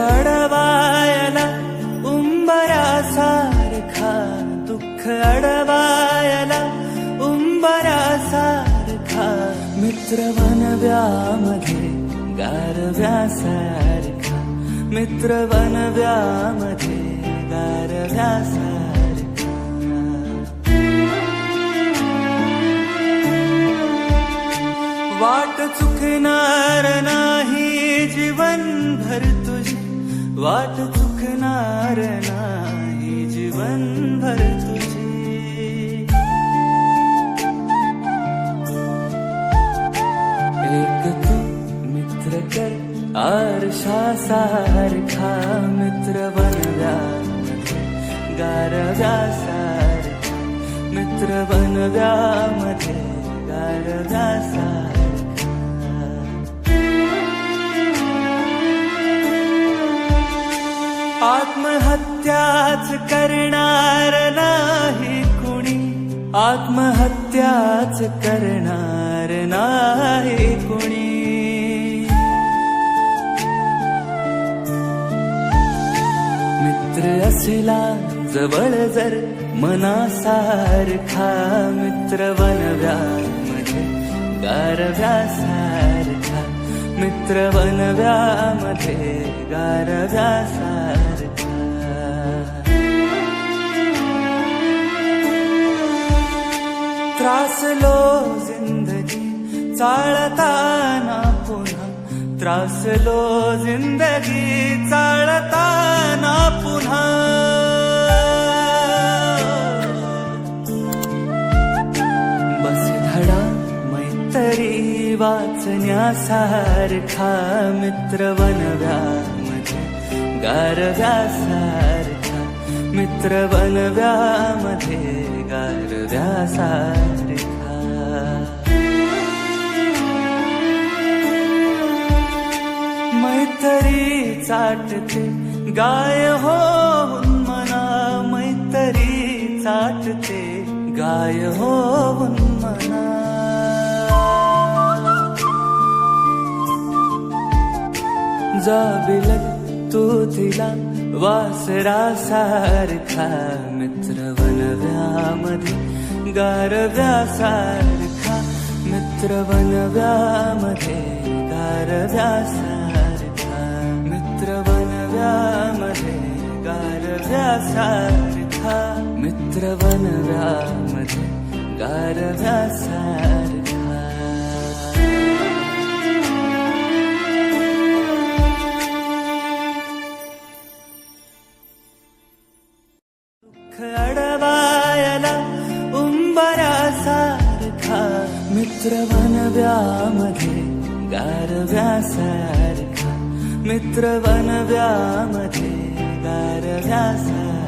अडवायला उंबरासारखा दुःख अडवायला उंबरासारखा मित्र वनव्यामध्ये गारव्यासारखा मित्र वनव्यामध्ये गारव्यासारखा वाट चुकणार ना जीवनभर तुझी वाट चुकणार नाही जीवनभर तुझी। एक तू मित्र कर आरशा सारखा मित्र बनव्यामध्ये गारव्यासारखा मित्र बनव्यामध्ये गारव्यासारखा आत्महत्याच करणार नाही कुणी. आत्महत्याच करणार नाही कुणी. मित्र असला जवळ जर मनासारखा मित्र बनव्यामध्ये गारव्यासारखा. मित्र बनव्यामध्ये गारव्यासारखा. त्रासलो जिंदगी चाळताना पुन्हा. त्रासलो जिंदगी चाळताना पुन्हा. वाचण्यासारखा मित्र बनव्यामध्ये गारव्यासारखा मित्र बनव्यामध्ये गारव्यासारखा. मैत्री चाटते गाय हो मना मैत्री चाटते गाय हो मना जाबिल तू तिला वासरा सारखा मित्र बनव्यामध्ये गारव्यासारखा मित्र बनव्यामध्ये गारव्यासारखा मित्र बनव्यामध्ये गारव्यासारखा मित्र बनव्यामध्ये गारव्यासारखा मित्र बनव्यामध्ये गारव्यासारखा. मित्र बनव्यामध्ये गारव्यासारखा.